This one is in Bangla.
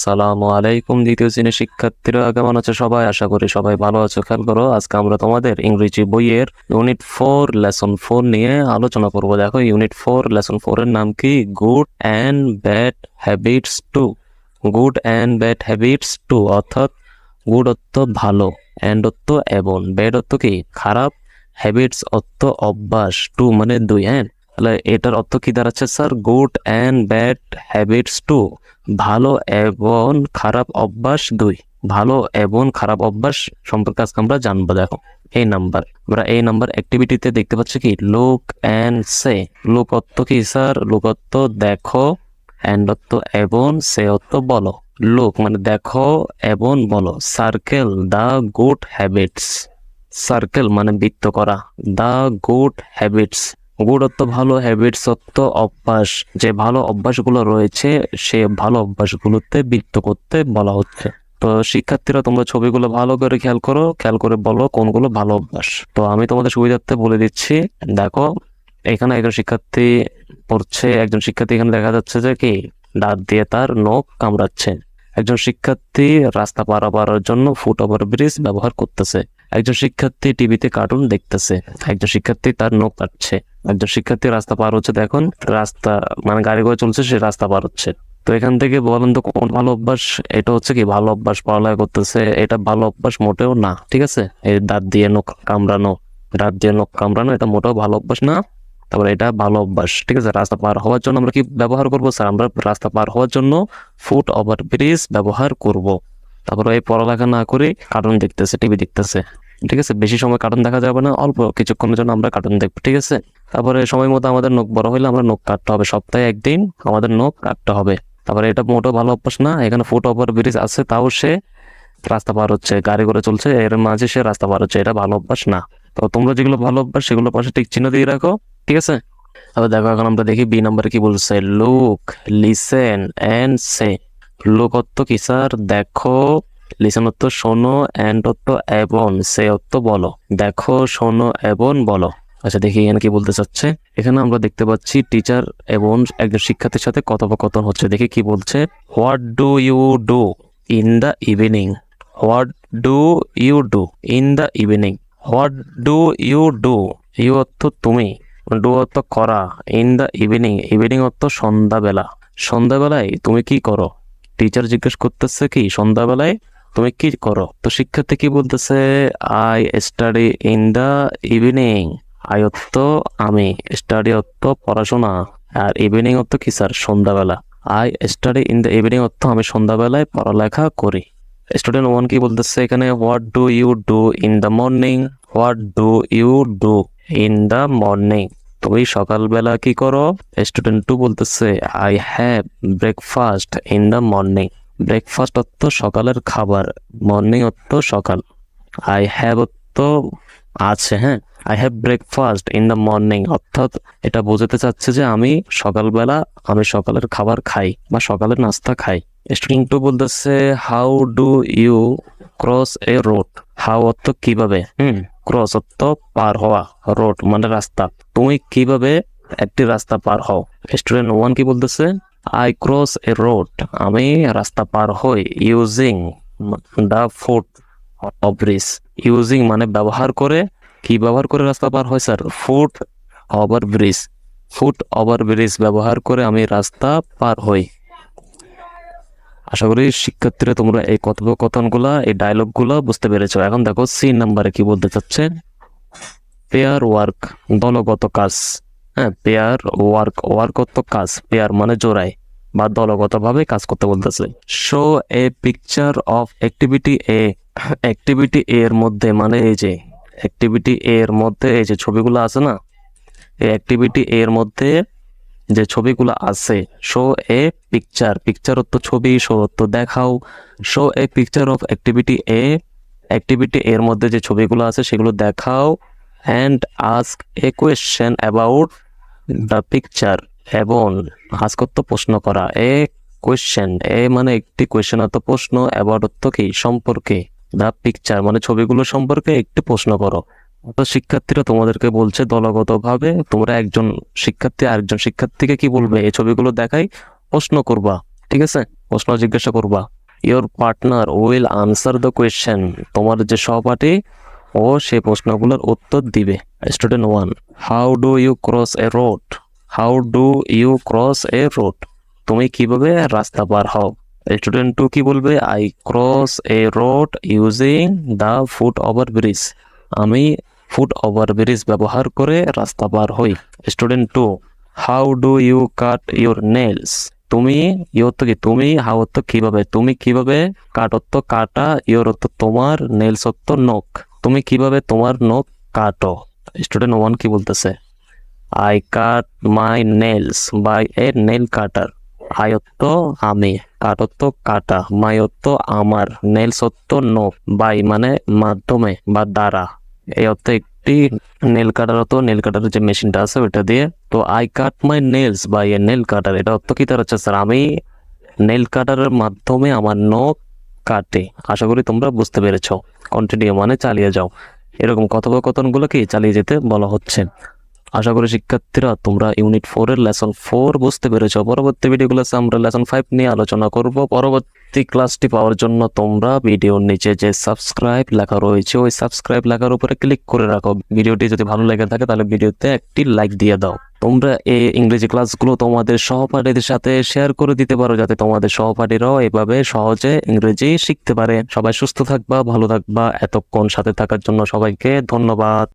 আসসালামু আলাইকুম, দ্বিতীয় শ্রেণির শিক্ষার্থীরা কেমন আছো সবাই? আশা করি সবাই ভালো আছো। খেয়াল করো, আজকে আমরা তোমাদের ইংরেজি বইয়ের ইউনিট ফোর লেসন ফোর নিয়ে আলোচনা করব। দেখো ইউনিট ফোর লেসন ফোর এর নাম কি? Good and bad habits two good and bad habits two অর্থাৎ গুড অর্থ ভালো অ্যান্ড অর্থ এবং ব্যাড অর্থ কি? খারাপ। হ্যাবিটস অর্থ অভ্যাস টু মানে দুই হ্যাঁ? তাহলে এটার অর্থ কি দাঁড়াচ্ছে, sir? Good and bad habits two. ভালো এবং খারাপ অভ্যাস দুই। ভালো এবং খারাপ অভ্যাস সম্পর্কে আজকে আমরা জানব, দেখো। এই নাম্বার। আমরা এই নাম্বার অ্যাক্টিভিটিতে দেখতে পাচ্ছি কি? লুক অ্যান্ড সে লুক অর্থ কি, স্যার? লুক অর্থ দেখো অ্যান্ড অর্থ এবং সে অর্থ বলো। লুক মানে দেখো এবং বলো। Circle the good habits circle মানে বৃত্ত করা। দ্য গুড হ্যাবিটস অর্থ ভালো হ্যাবিট অর্থ অভ্যাস, যে ভালো অভ্যাসগুলো রয়েছে, সে ভালো অভ্যাসগুলোতে বৃত্ত করতে বলা হচ্ছে। তো শিক্ষার্থীরা, তোমরা ছবিগুলো ভালো করে খেয়াল করো, খেয়াল করে বলো কোনগুলো ভালো অভ্যাস। তো আমি তোমাদের সুবিধার্থে বলে দিচ্ছি, দেখো, এখানে একজন শিক্ষার্থী পড়ছে, একজন শিক্ষার্থী এখানে দেখা যাচ্ছে যে কি, দাঁত দিয়ে তার নখ কামড়াচ্ছে। একজন শিক্ষার্থী রাস্তা পারাপারের জন্য ফুট ওভার ব্রিজ ব্যবহার করতেছে। একজন শিক্ষার্থী টিভিতে কার্টুন দেখতেছে, একজন শিক্ষার্থী তার নখ কাটছে, একজন শিক্ষার্থী রাস্তা পার হচ্ছে, দেখুন, রাস্তা মানে গাড়ি করে চলছে, সে রাস্তা পার হচ্ছে। তো এখান থেকে বলেন তো কোন ভালো অভ্যাস, এটা হচ্ছে কি ভালো অভ্যাস পড়ালেখা করতেছে, এটা ভালো অভ্যাস মোটেও না, ঠিক আছে? এই দাঁত দিয়ে নখ কামড়ানো, দাঁত দিয়ে নখ কামড়ানো, এটা মোটেও ভালো অভ্যাস না, তারপরে এটা ভালো অভ্যাস, ঠিক আছে? রাস্তা পার হওয়ার জন্য আমরা কি ব্যবহার করব, স্যার? আমরা রাস্তা পার হওয়ার জন্য ফুট ওভার ব্রিজ ব্যবহার করব। তারপরে এই পড়ালেখা না করে কার্টুন দেখতেছে, টিভি দেখতেছে। ঠিক আছে? বেশি সময় কার্টুন দেখা যাবে না, অল্প কিছুক্ষণের জন্য আমরা কার্টুন দেখব, ঠিক আছে? তারপরে সময় মতো আমাদের নখ বড় হইলে আমরা নখ কাটতে হবে। সপ্তাহে একদিন আমাদের নখ কাটতে হবে। তারপরে এটা মোটেও ভালো অভ্যাস না, এখানে ফুট ওভার ব্রিজ আছে, তাও সে রাস্তা পার হচ্ছে, গাড়ি করে চলছে, এর মাঝে সে রাস্তা পার হচ্ছে, এটা ভালো অভ্যাস না। তো তোমরা যেগুলো ভালো অভ্যাস, সেগুলো পাশে ঠিক চিহ্ন দিয়ে রাখো, ঠিক আছে? তারপর দেখো, এখন আমরা দেখি বি নাম্বারে কি বলছে। Look listen and say look অর্থ কি স্যার দেখো। লিসেন অর্থ, শোনো অ্যান্ড অর্থ, এবং সে অর্থ বলো। দেখো, শোনো এবং বলো। আচ্ছা দেখি এখানে কি বলতে চাচ্ছে। এখানে আমরা দেখতে পাচ্ছি টিচার এবং একজন শিক্ষার্থীর সাথে কথোপকথন হচ্ছে। দেখি কি বলছে। What do you do in the evening what do you do in the evening what do you do you অর্থ তুমি। ডু অর্থ করা। ইন দ্য ইভিনিং ইভিনিং অর্থ সন্ধ্যাবেলা। সন্ধ্যাবেলায় তুমি কি করো? টিচার জিজ্ঞেস করতেছে কি, সন্ধ্যাবেলায় তুমি কি করো? তো শিক্ষার্থী কি বলতেছে I study in the evening I আমি স্টাডি অর্থ পড়াশোনা। আর ইভিনিং অর্থ কি, স্যার? সন্ধ্যাবেলা। I study in the evening অর্থ, আমি সন্ধ্যাবেলায় পড়ালেখা করি। স্টুডেন্ট ওয়ান কি বলতেছে এখানে what do you do in the morning what do you do in the morning তুমি সকালবেলা কি করো? স্টুডেন্ট টু বলতেছে I have breakfast in the morning breakfast অর্থ সকালের খাবার মর্নিং অর্থ সকাল। আই হ্যাভ অর্থ আছে হ্যাঁ? I have breakfast in the morning অর্থাৎ এটা বোঝাতে চাচ্ছে যে আমি সকালবেলা আমি সকালের খাবার খাই বা সকালের নাস্তা খাই। স্টুডেন্ট টু বলতেছে how do you cross a road how অর্থ কীভাবে? হুম ক্রস অর্থ পার হওয়া রোড মানে রাস্তা। তুমি কীভাবে একটি রাস্তা পার হও? স্টুডেন্ট ওয়ান কি বলতেছে? আই ক্রস এ রোড আমি রাস্তা পার হই using the foot of bridge using মানে ব্যবহার করে। কি ব্যবহার করে রাস্তা পার হয় sir foot over bridge foot over bridge ব্যবহার করে আমি রাস্তা পার হই। আশা করি শিক্ষার্থীরা তোমরা এই কথোপকথনগুলা, এই ডায়লগগুলো বুঝতে পেরেছ। এখন দেখো সি নাম্বারে কি বলতে চাচ্ছে পেয়ার ওয়ার্ক দলগত কাজ। হ্যাঁ পেয়ার ওয়ার্ক ওয়ার্ক অর্থ কাজ পেয়ার মানে জোড়ায়, বা দলগতভাবে কাজ করতে বলতেছে। Show a picture of activity a activity এর মধ্যে মানে এই যে অ্যাক্টিভিটি এর মধ্যে এই যে ছবিগুলো আছে না, এই অ্যাক্টিভিটি এর মধ্যে যে ছবিগুলো আছে শো এ পিকচার পিকচার অর্থ ছবি শো অর্থ দেখাও show a picture of activity a activity এর মধ্যে যে ছবিগুলো আছে সেগুলো দেখাও and ask a question about the picture এবং আস্ক অর্থ প্রশ্ন করা। এ কোয়েশ্চেন এ মানে একটি কোয়েশ্চেন অর্থ প্রশ্ন অ্যাবাউট অর্থ কি? সম্পর্কে। দ্য পিকচার মানে ছবিগুলো সম্পর্কে একটি প্রশ্ন করো। তো শিক্ষার্থীরা তোমাদেরকে বলছে দলগতভাবে তোমরা একজন শিক্ষার্থী আরেকজন শিক্ষার্থীকে কি বলবে? এই ছবিগুলো দেখাই প্রশ্ন করবা, ঠিক আছে? প্রশ্ন জিজ্ঞাসা করবা। Your partner will answer the question তোমার যে সহপাঠী ও সে প্রশ্নগুলোর উত্তর দিবে। Student one how do you cross a road how do you cross a road তুমি কীভাবে রাস্তা পার হও? স্টুডেন্ট টু কি বলবে? I cross a road using the foot over bridge আমি ফুট ওভার ব্রিজ ব্যবহার করে রাস্তা পার হই। Student two how do you cut your nails তুমি তো কি? তুমি অর্থ কীভাবে? তুমি কীভাবে কাট অর্থ কাটা অর্থ তোমার নেলস অর্থ নখ। তুমি কীভাবে তোমার নখ কাটো? স্টুডেন্ট ওয়ান কি বলতেছে? I cut my nails by a nail cutter অর্থ আমি কাট অর্থ কাটা অর্থ আমার নেলস অর্থ নখ বাই মানে মাধ্যমে বা দ্বারা। এই অর্থ একটি নেল কাটার অর্থ নেল কাটার যে মেশিনটা আছে, ওইটা দিয়ে। তো I cut my nails by a nail cutter এটা অর্থ কি তার হচ্ছে? স্যার আমি নেল কাটারের মাধ্যমে আমার নখ কাটে। আশা করি তোমরা বুঝতে পেরেছ। কন্টিনিউ মানে চালিয়ে যাও। এরকম কথোপকথনগুলো কি চালিয়ে যেতে বলা হচ্ছে? আশা করি শিক্ষার্থীরা, তোমরা ইউনিট ফোর এর লেসন ফোর বুঝতে পেরেছ। পরবর্তী ভিডিওগুলোতে আমরা লেসন ফাইভ নিয়ে আলোচনা করব। পরবর্তী ক্লাসটি পাওয়ার জন্য তোমরা ভিডিওর নিচে যে সাবস্ক্রাইব লেখা রয়েছে, ওই সাবস্ক্রাইব লেখার উপরে ক্লিক করে রাখো। ভিডিওটি যদি ভালো লেগে থাকে, তাহলে ভিডিওতে একটি লাইক দিয়ে দাও। তোমরা এই ইংরেজি ক্লাসগুলো তোমাদের সহপাঠীদের সাথে শেয়ার করে দিতে পারো যাতে তোমাদের সহপাঠীরাও এভাবে সহজে ইংরেজি শিখতে পারে। সবাই সুস্থ থাকবা, ভালো থাকবা। এতক্ষণ সাথে থাকার জন্য সবাইকে ধন্যবাদ।